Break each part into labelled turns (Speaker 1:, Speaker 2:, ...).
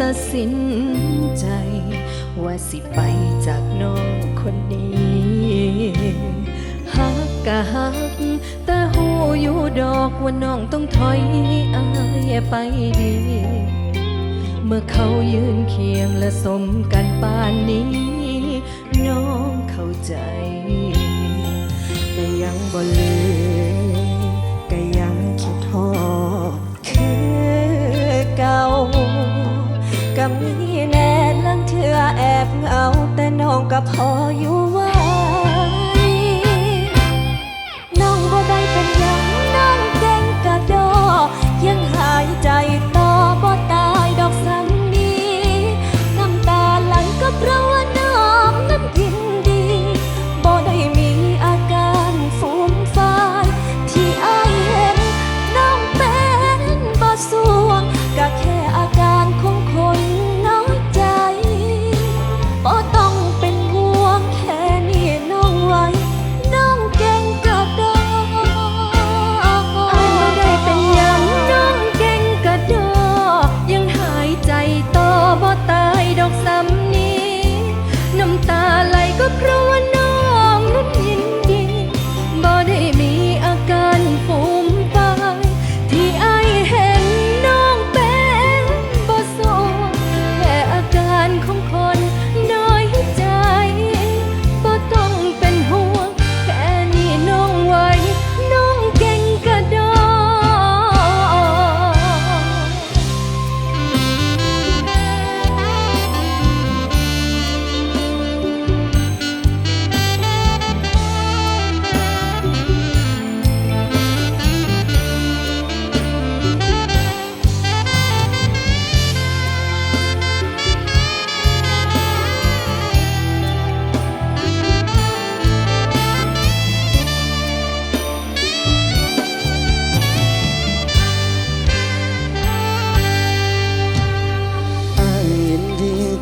Speaker 1: ตัดสินใจ ว่าสิไปจากน้องคนนี้ฮักกะฮัก แต่หูอยู่ดอกว่าน้องต้องถอยอายไปดี เมื่อเขายืนเคียงและสมกันปานนี้ น้องเข้าใจ
Speaker 2: ก็ยังบ่ลืม มีแน่ลังเถื่อแอบเหงาแต่น้องก็พออยู่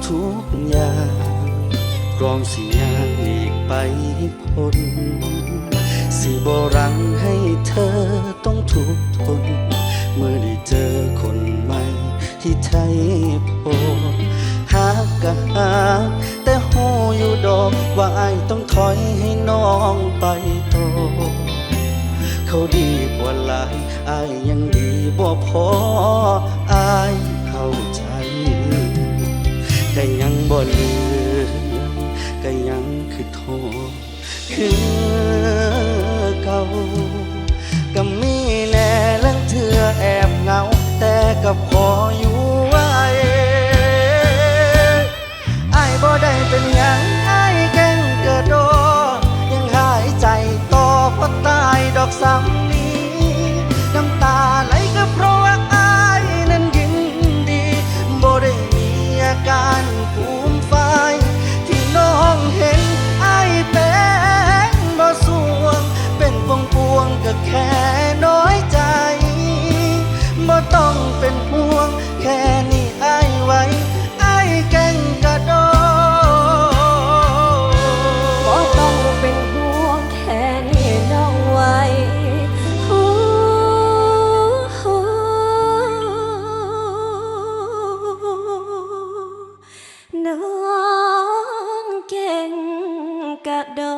Speaker 2: ทุกอย่า
Speaker 1: งกรอง
Speaker 3: สิยางหลีกไปพ้นสิบรังให้เธอต้องทุกข์ทน เมื่อได้เจอคนใหม่ที่ไทยพบหากกะหากแต่หูอยู่ดอกว่าไอต้องถอยให้น้องไปโตเขาดีกว่าหลายไอยยังดีบ่พอ บ่ลืมก็ยังคือโทคือเก่าก็มีแน่ลังเธอแอบเหงา แต่ก็พออย น้อ